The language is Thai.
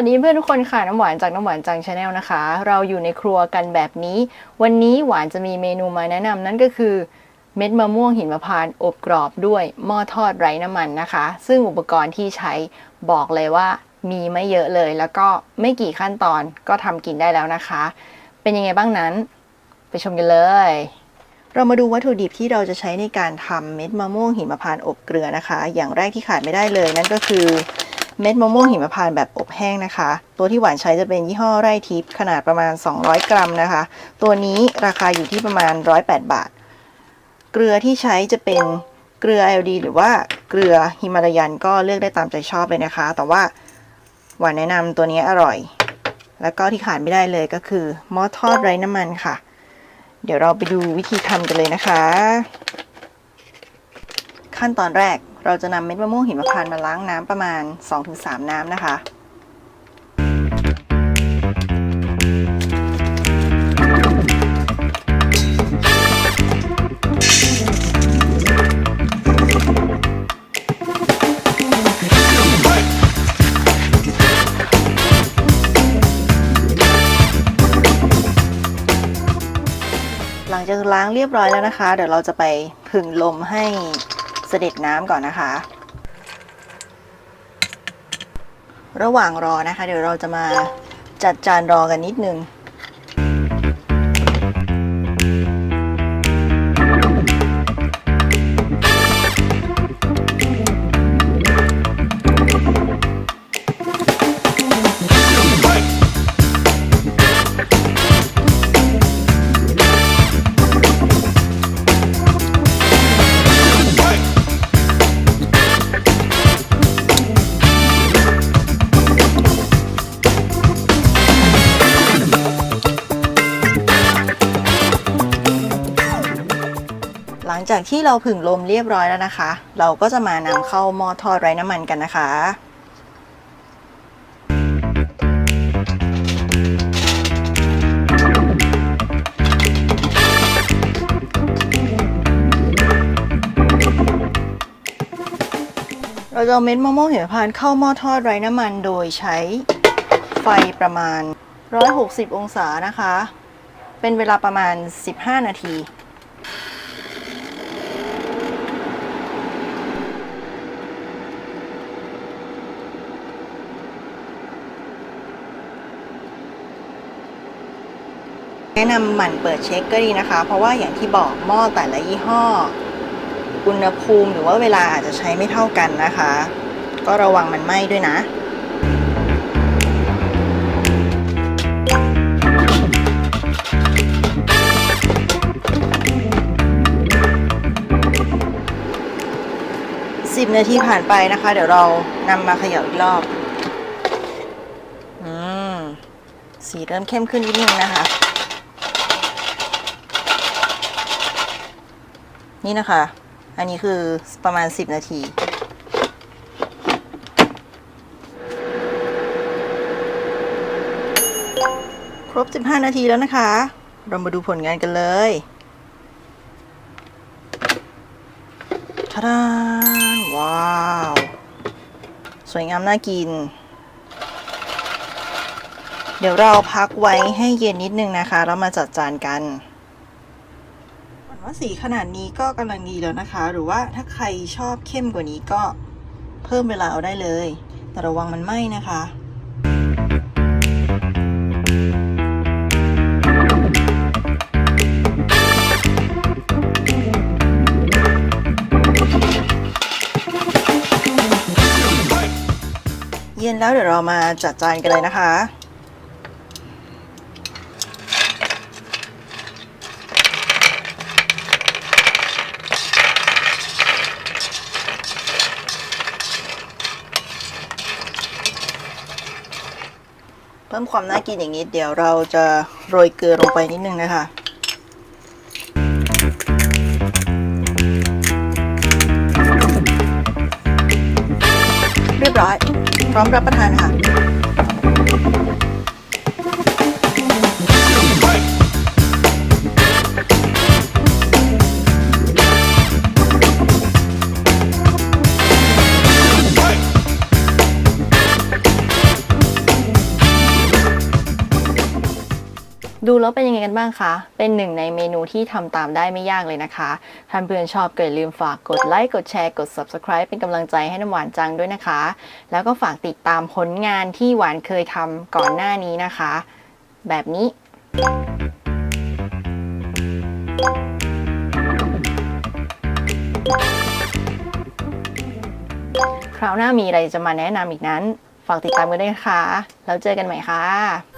วัสดีเพื่อนทุกคนค่ะน้ำหวานจากน้ำหวานจังชาแนลนะคะ เราอยู่ในครัวกันแบบนี้ วันนี้หวานจะมีเมนูมาแนะนำนั่นก็คือ เม็ดมะม่วงหินมะพร้าวอบกรอบด้วยหม้อทอดไร้น้ำมันนะคะ ซึ่งอุปกรณ์ที่ใช้บอกเลยว่ามีไม่เยอะเลย แล้วก็ไม่กี่ขั้นตอนก็ทำกินได้แล้วนะคะ เป็นยังไงบ้างนั้น ไปชมกันเลยเรามาดูวัตถุดิบที่เราจะใช้ในการทำเม็ดมะม่วงหิมพานต์อบเกลือนะคะ อย่างแรกที่ขาดไม่ได้เลยนั่นก็คือ เม็ดมะม่วงหิมพานต์แบบอบแห้งนะคะ ตัวที่หวานใช้จะเป็นยี่ห้อไร่ทิพย์ขนาดประมาณ 200 กรัมนะคะ ตัวนี้ราคาอยู่ที่ประมาณ 108 บาท เกลือที่ใช้จะเป็นเกลือ LD หรือว่าเกลือฮิมาลายันก็เลือกได้ตามใจชอบเลยนะคะ แต่ว่าหวานแนะนำตัวนี้อร่อย แล้วก็ที่ขาดไม่ได้เลยก็คือหม้อทอดไร้น้ำมันค่ะ เดี๋ยวเราไปดูวิธีทำกันเลยนะคะ ขั้นตอนแรก เราจะนำเม็ดมะม่วงหิมพานต์มาล้างน้ำประมาณ 2-3 น้ำนะคะหลังจากล้างเรียบร้อยแล้วนะคะ เดี๋ยวเราจะไปผึ่งลมให้ เสด็จน้ำก่อนนะคะ ระหว่างรอนะคะ เดี๋ยวเราจะมาจัดจานรอกันนิดนึง หลังจากที่เราผึ่งลมเรียบร้อยแล้วนะคะ เราก็จะมานำเข้าหม้อทอดไร้น้ำมันกันนะคะเราจะเอาเม็ดมะม่วงหิมพานต์เข้าหม้อทอดไร้น้ำมันโดยใช้ไฟประมาณ 160 องศานะคะ เป็นเวลาประมาณ 15 นาที แนะนำหมั่นเปิดเช็คก็ดีนะคะ เพราะว่าอย่างที่บอกหม้อแต่ละยี่ห้อ อุณหภูมิหรือว่าเวลาอาจจะใช้ไม่เท่ากันนะคะ ก็ระวังมันไหม้ด้วยนะสิบนาทีผ่านไปนะคะ เดี๋ยวเรานำมาเขย่าอีกรอบ อืม สีเริ่มเข้มขึ้นนิดนึงนะคะ นี่นะคะ อันนี้คือประมาณ 10 นาทีครบ 15 นาทีแล้วนะคะ เรามาดูผลงานกันเลยทาดาว้าว สวยงามน่ากิน เดี๋ยวเราพักไว้ให้เย็นนิดนึงนะคะ แล้วมาจัดจานกัน ว่าสีขนาดนี้ก็กำลังดีแล้วนะคะ หรือว่าถ้าใครชอบเข้มกว่านี้ก็เพิ่มเวลาเอาได้เลย แต่ระวังมันไหม้นะคะเย็นแล้วเดี๋ยวเรามาจัดจานกันเลยนะคะ พิ่มความน่ากินอย่างนี้ เดี๋ยวเราจะโรยเกลือลงไปนิดนึงนะคะเรียบร้อย พร้อมรับประทานค่ะ ดูแล้วเป็นยังไงกันบ้างคะ เป็นหนึ่งในเมนูที่ทำตามได้ไม่ยากเลยนะคะถ้าเพื่อนชอบก็อย่าลืมฝากกดไลค์ กดแชร์ กด Subscribe เป็นกำลังใจให้น้ำหวานจังด้วยนะคะ แล้วก็ฝากติดตามผลงานที่หวานเคยทำก่อนหน้านี้นะคะ แบบนี้คราวหน้ามีอะไรจะมาแนะนำอีกนั้น ฝากติดตามกันด้วยนะคะ แล้วเจอกันใหม่ค่ะ